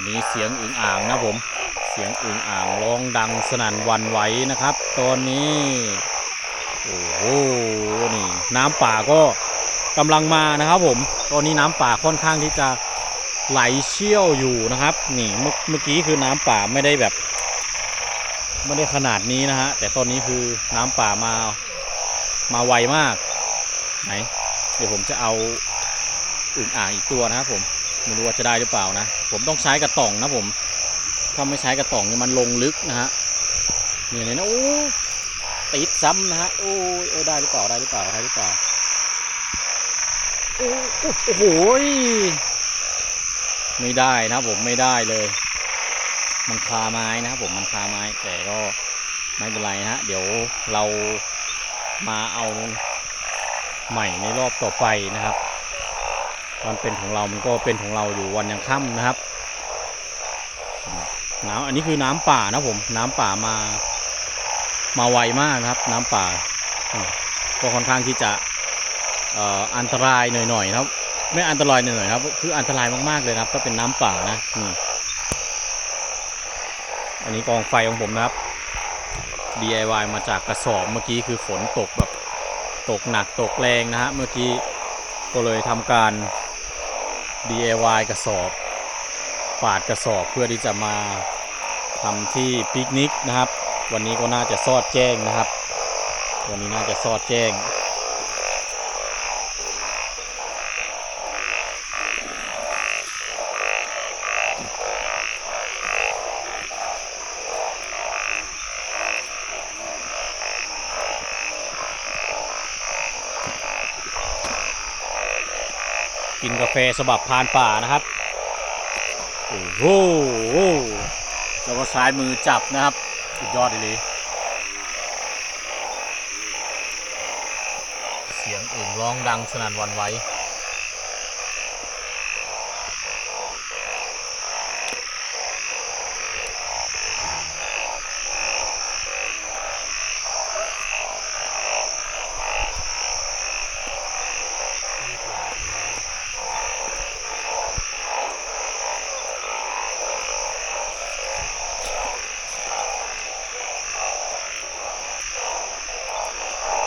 อนนี้เสียงอึ่งอ่างนะผม เสียงอึ่งอ่างร้องดังสนั่นวันไหวนะครับ ตอนนี้โอ้โหนี่น้ำป่าก็กำลังมานะครับผม ตอนนี้น้ำป่าค่อนข้างที่จะไหลเชี่ยวอยู่นะครับ นี่เมื่อเมื่อกี้คือน้ำป่าไม่ได้แบบไม่ได้ขนาดนี้นะฮะแต่ตอนนี้คือน้ำป่ามามาไวมากไหนเดี๋ยวผมจะเอาอึ่งอ่างอีกตัวนะครับผม ไม่รู้ว่าจะได้หรือเปล่านะ ผมต้องใช้กระต่องนะผม ถ้าไม่ใช้กระต่องเนี่ยมันลงลึกนะฮะเนี่ยเนี่ยนะโอ้ติดซ้ำนะฮะโอ้ยโอ้ได้หรือเปล่าได้หรือเปล่าได้หรือเปล่าโอ้โอ้โหไม่ได้นะผมไม่ได้เลย มันคาไม้นะครับผมมันคาไม้แต่ก็ไม่เป็นไรนะฮะเดี๋ยวเรามาเอาใหม่ในรอบต่อไปนะครับ มันเป็นของเรามันก็เป็นของเราอยู่วันยังค่ำนะครับน้ำอันนี้คือน้ำป่านะผม น้ำป่ามามาไวมากนะครับ น้ำป่า ก็ค่อนข้างที่จะอันตรายหน่อยๆนะครับ ไม่อันตรายหน่อยๆครับ คืออันตรายมากๆเลยนะครับ ถ้าเป็นน้ำป่านะนี่อันนี้กองไฟของผมนะครับ DIY มาจากกระสอบเมื่อกี้คือฝนตกแบบตกหนักตกแรงนะฮะเมื่อกี้ก็เลยทำการ DIY กระสอบปาดกระสอบเพื่อที่จะมาทำที่ปิกนิกนะครับ วันนี้ก็น่าจะซอดแจ้งนะครับ วันนี้น่าจะซอดแจ้ง กินกาแฟสบับพานป่านะครับ โอ้โหแล้วก็ซ้ายมือจับนะครับ สุดยอดเลยเสียงอึ่งร้องดังสนั่นวันไหว